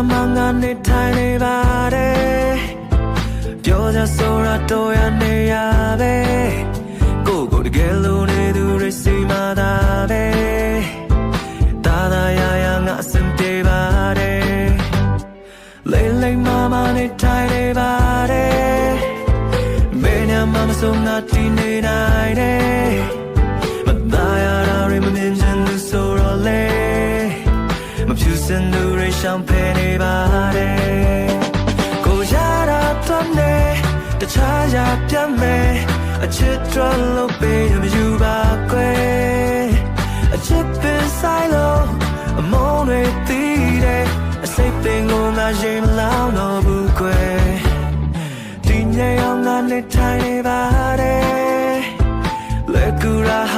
နေထိုင်နေပါတယ်ပြောကြဆိုတာတော့ရနေရပဲကိုကိုတကယ်လို့နေသူတွေစီမာတာပဲတာတာရရငါအစင်ပြေပါတယ်လိမ့်လိမ့်မမနေထိုင်နေပါတယ်မင်းနဲ့မမဆုံးငါတည်နေနိုင် မဖြူစင်သူတွေရှောင်ဖယ်နေပါတယ်ကိုရတာတော့နေတခြားရပြမယ်အချစ်တော်လို့ပေးမယူပါကွယ်အချစ်ပင်ဆိုင်လို့အမုန်းတွေတည်တဲ့အစိတ်ပင်ကိုသာရင်လောင်းတော့ဘူးကွယ်ဒီညအောင်ကနေထိုင်နေပါတယ် Look around,